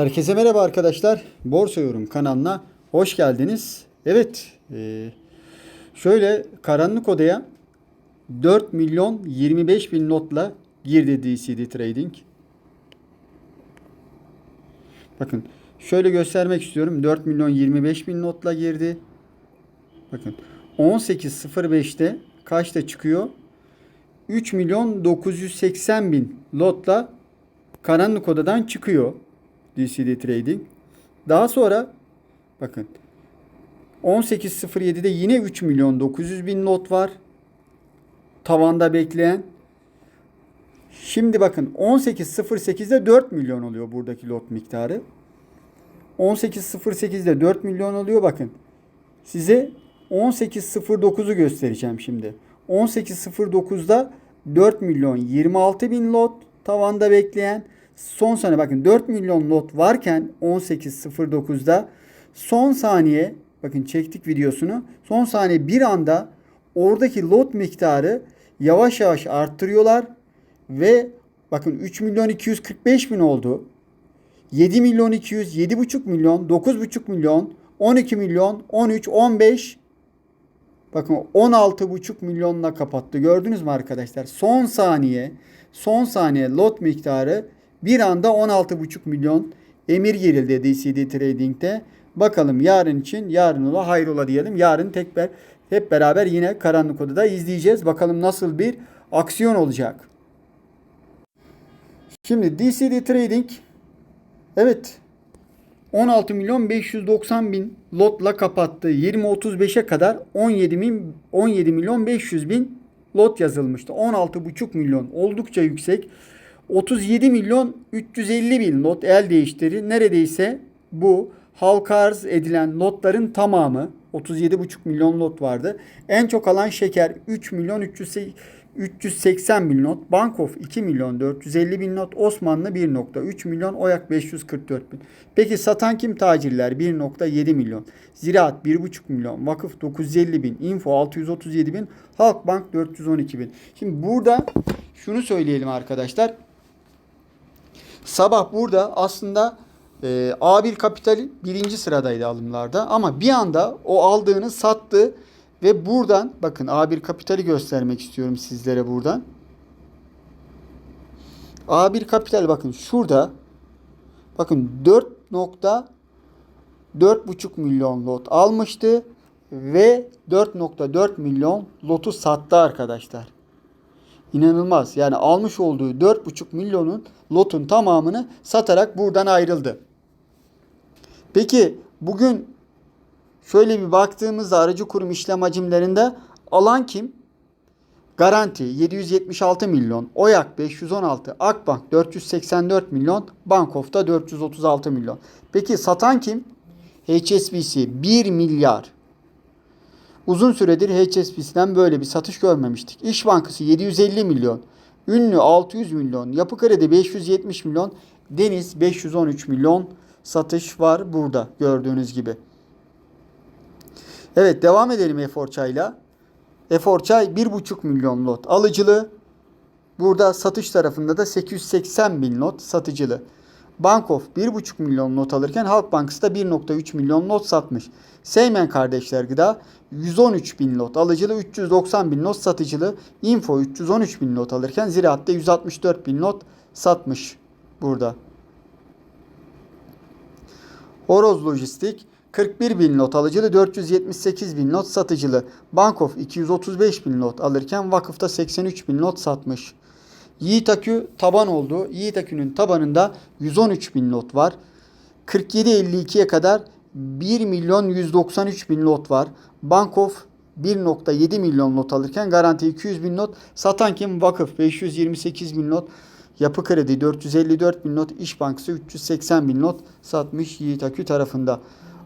Herkese merhaba arkadaşlar. Borsa Yorum kanalına hoş geldiniz. Evet, e, şöyle karanlık odaya 4 milyon 25 bin notla girdi DCD Trading. Bakın şöyle göstermek istiyorum. 4 milyon 25 bin notla girdi. Bakın 18.05'te kaçta çıkıyor? 3 milyon 980 bin lotla karanlık odadan çıkıyor. DCD Trading. Daha sonra bakın 18.07'de yine 3 milyon 900 bin lot var. Tavanda bekleyen. Şimdi bakın 18.08'de 4 milyon oluyor buradaki lot miktarı. 18.08'de 4 milyon oluyor bakın. Size 18.09'u göstereceğim şimdi. 18.09'da 4 milyon 26 bin lot tavanda bekleyen. Son saniye bakın 4 milyon lot varken 18.09'da son saniye bakın çektik videosunu. Son saniye bir anda oradaki lot miktarı yavaş yavaş arttırıyorlar ve bakın 3 milyon 245 bin oldu. 7 milyon 200, 7,5 milyon, 9,5 milyon, 12 milyon, 13, 15 Bakın 16,5 milyonla kapattı. Gördünüz mü arkadaşlar? Son saniye, son saniye lot miktarı bir anda 16,5 milyon emir girildi DCD Trading'de. Bakalım yarın için yarın ola hayrola diyelim. Yarın tekrar hep beraber yine karanlık odada izleyeceğiz. Bakalım nasıl bir aksiyon olacak. Şimdi DCD Trading evet 16 milyon 590 bin lotla kapattı. 20-35'e kadar 17, bin, 17 milyon 500 bin lot yazılmıştı. 16,5 milyon oldukça yüksek. 37 milyon 350 bin lot el değiştiri. Neredeyse bu halka arz edilen lotların tamamı 37,5 milyon lot vardı. En çok alan şeker 3 milyon 380 bin not. Bankof 2 milyon 450 bin not. Osmanlı 1.3 milyon. Oyak 544 bin. Peki satan kim tacirler? 1.7 milyon. Ziraat 1.5 milyon. Vakıf 950 bin. Info 637 bin. Halkbank 412 bin. Şimdi burada şunu söyleyelim arkadaşlar. Sabah burada aslında e, A1 Kapital birinci sıradaydı alımlarda ama bir anda o aldığını sattı ve buradan bakın A1 Kapital'i göstermek istiyorum sizlere buradan. A1 Kapital bakın şurada bakın 4.4,5 milyon lot almıştı ve 4.4 milyon lotu sattı arkadaşlar. İnanılmaz. Yani almış olduğu 4,5 milyonun lotun tamamını satarak buradan ayrıldı. Peki bugün şöyle bir baktığımızda aracı kurum işlem hacimlerinde alan kim? Garanti 776 milyon, Oyak 516, Akbank 484 milyon, Bankof'ta 436 milyon. Peki satan kim? HSBC 1 milyar. Uzun süredir HSBC'den böyle bir satış görmemiştik. İş Bankası 750 milyon, Ünlü 600 milyon, Yapı Kredi 570 milyon, Deniz 513 milyon satış var burada gördüğünüz gibi. Evet devam edelim Efor Çay'la. Efor Çay 1,5 milyon lot alıcılı. Burada satış tarafında da 880 bin lot satıcılı. Bankof 1,5 milyon not alırken Halk Bankası da 1,3 milyon not satmış. Seymen Kardeşler Gıda 113 bin lot alıcılı, 390 bin not satıcılı. Info 313 bin not alırken Ziraat'ta 164 bin not satmış burada. Horoz Lojistik 41 bin lot alıcılı, 478 bin lot satıcılı. Bankof 235 bin lot alırken Vakıf'ta 83 bin lot satmış. Yiğit Akü taban oldu. Yiğit Akü'nün tabanında 113 bin lot var. 47.52'ye kadar 1 milyon 193 bin lot var. Bankof 1.7 milyon lot alırken garanti 200 bin not. Satan kim? Vakıf 528 bin not. Yapı Kredi 454 bin not. İş Bankası 380 bin not satmış Yiğit Akü tarafında.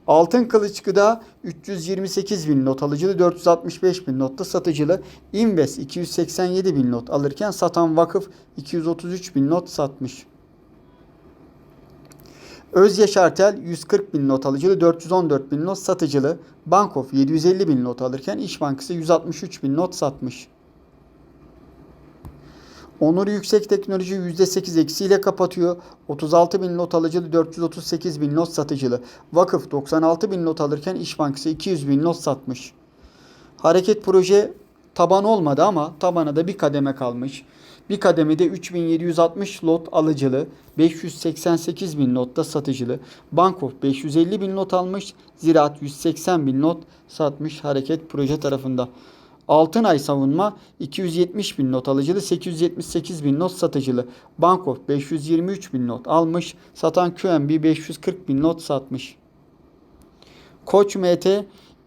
Altın Kılıç Gıda 328 bin not alıcılı, 465 bin notta satıcılı. Invest 287 bin not alırken satan vakıf 233 bin not satmış. Öz Yaşartel 140 bin not alıcılı, 414 bin not satıcılı. Bankof 750 bin not alırken İş Bankası 163 bin not satmış. Onur Yüksek Teknoloji %8 eksiyle kapatıyor. 36 bin lot alıcılı 438 bin lot satıcılı. Vakıf 96 bin lot alırken İş Bankası 200 bin lot satmış. Hareket proje taban olmadı ama tabana da bir kademe kalmış. Bir kademede 3760 lot alıcılı, 588 bin lot da satıcılı. Bankof 550 bin lot almış, Ziraat 180 bin lot satmış hareket proje tarafında. Altınay savunma 270 bin not alıcılı, 878 bin not satıcılı. Bankof 523 bin not almış, satan QNB 540 bin not satmış. Koç MT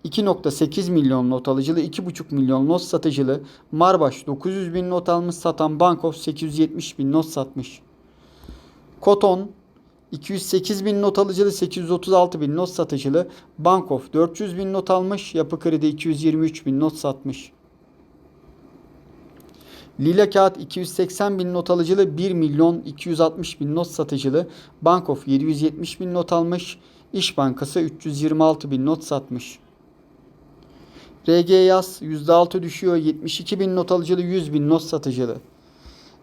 2.8 milyon not alıcılı, 2.5 milyon not satıcılı. Marbaş 900 bin not almış, satan Bankof 870 bin not satmış. Koton 208 bin not alıcılı, 836 bin not satıcılı. Bankof 400 bin not almış, Yapı Kredi 223 bin not satmış. Lila Kağıt 280 bin not alıcılı, 1 milyon 260 bin not satıcılı. Bankof 770 bin not almış, İş Bankası 326 bin not satmış. RG Yaz %6 düşüyor, 72 bin not alıcılı, 100 bin not satıcılı.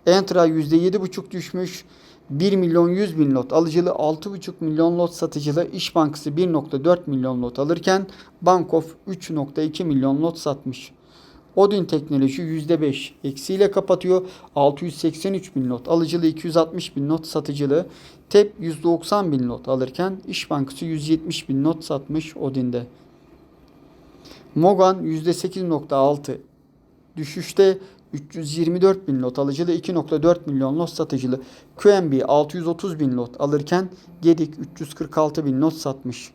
Entra %7,5 düşmüş. 1 milyon 100 bin lot alıcılı 6,5 milyon lot satıcılı İş Bankası 1.4 milyon lot alırken Bankof 3.2 milyon lot satmış. Odin Teknoloji %5 eksiyle kapatıyor. 683 bin lot alıcılı 260 bin lot satıcılı. TEP %90 bin lot alırken İş Bankası 170 bin lot satmış Odin'de. Mogan %8.6 düşüşte 324 bin lot alıcılı 2.4 milyon lot satıcılı. QNB 630 bin lot alırken Gedik 346 bin lot satmış.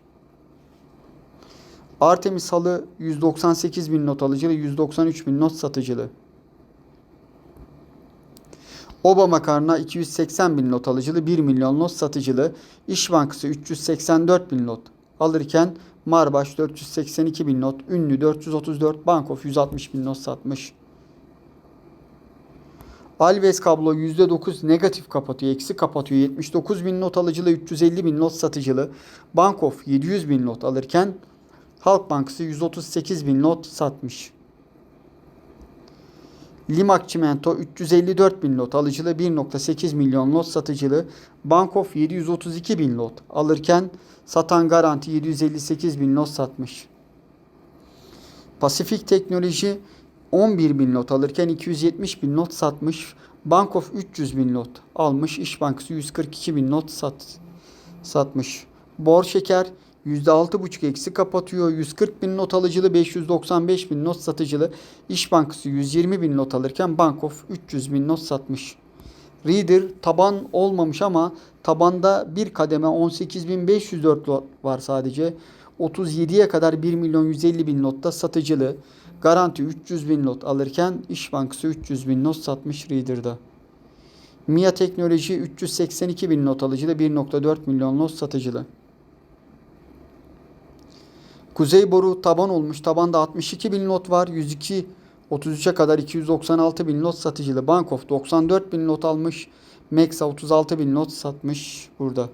Artemis Halı 198 bin not alıcılı 193 bin not satıcılı. Oba Makarna 280 bin lot alıcılı 1 milyon lot satıcılı. İş Bankası 384 bin lot alırken Marbaş 482 bin not, Ünlü 434, Bankof 160 bin not satmış. Alves kablo %9 negatif kapatıyor, eksi kapatıyor. 79 bin not alıcılı, 350 bin not satıcılı. Bankof 700 bin not alırken Halk Bankası 138 bin not satmış. Limak Çimento 354 bin lot alıcılı 1.8 milyon lot satıcılı. Bankof 732 bin lot alırken satan Garanti 758 bin lot satmış. Pasifik Teknoloji 11 bin lot alırken 270 bin lot satmış. Bankof 300 bin lot almış. İş Bankası 142 bin lot sat, satmış. Bor Şeker %6,5 eksi kapatıyor. 140 bin not alıcılı, 595 bin not satıcılı. İş Bankası 120 bin not alırken Bankof 300 bin not satmış. Reader taban olmamış ama tabanda bir kademe 18.504 lot var sadece. 37'ye kadar 1 milyon 150 bin notta satıcılı. Garanti 300 bin not alırken İş Bankası 300 bin not satmış Reader'da. MIA Teknoloji 382 bin not alıcılı 1.4 milyon not satıcılı. Kuzey boru taban olmuş. Tabanda 62 bin lot var. 102 33'e kadar 296 bin lot satıcılı. Bankof 94 bin lot almış. Mexa 36 bin lot satmış burada.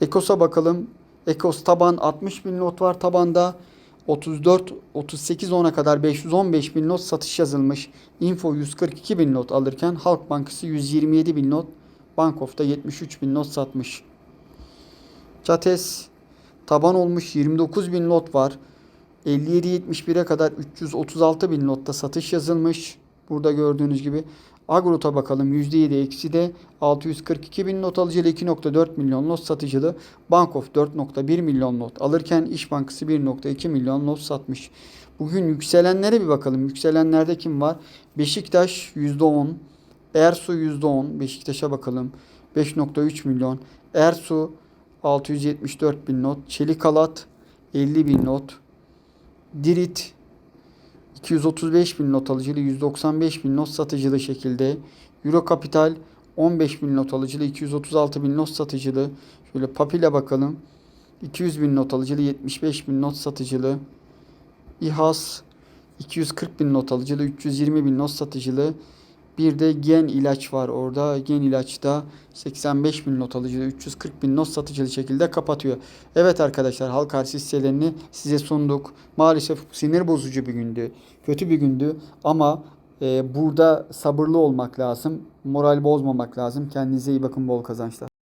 Ekos'a bakalım. Ekos taban 60 bin lot var tabanda. 34 38 10'a kadar 515 bin not satış yazılmış. Info 142 bin not alırken Halk Bankası 127 bin not. Bankof'ta 73 bin not satmış. Cates Taban olmuş 29 bin lot var. 57-71'e kadar 336 bin lotta satış yazılmış. Burada gördüğünüz gibi. Agrot'a bakalım %7 eksi de 642 bin not alıcılı 2.4 milyon lot satıcılı. Bankof 4.1 milyon lot alırken İş Bankası 1.2 milyon lot satmış. Bugün yükselenlere bir bakalım. Yükselenlerde kim var? Beşiktaş %10. Ersu %10. Beşiktaş'a bakalım. 5.3 milyon. Ersu 674 bin not. Çelik Alat 50 bin not. Dirit 235 bin not alıcılı 195 bin not satıcılı şekilde. Euro Capital 15 bin not alıcılı 236 bin not satıcılı. Şöyle Papil'e bakalım. 200 bin not alıcılı 75 bin not satıcılı. İHAS 240 bin not alıcılı 320 bin not satıcılı. Bir de gen ilaç var orada. Gen ilaçta 85 bin not alıcılı, 340 bin not satıcılı şekilde kapatıyor. Evet arkadaşlar halka arz hisselerini size sunduk. Maalesef sinir bozucu bir gündü. Kötü bir gündü ama Ee, burada sabırlı olmak lazım. Moral bozmamak lazım. Kendinize iyi bakın. Bol kazançlar.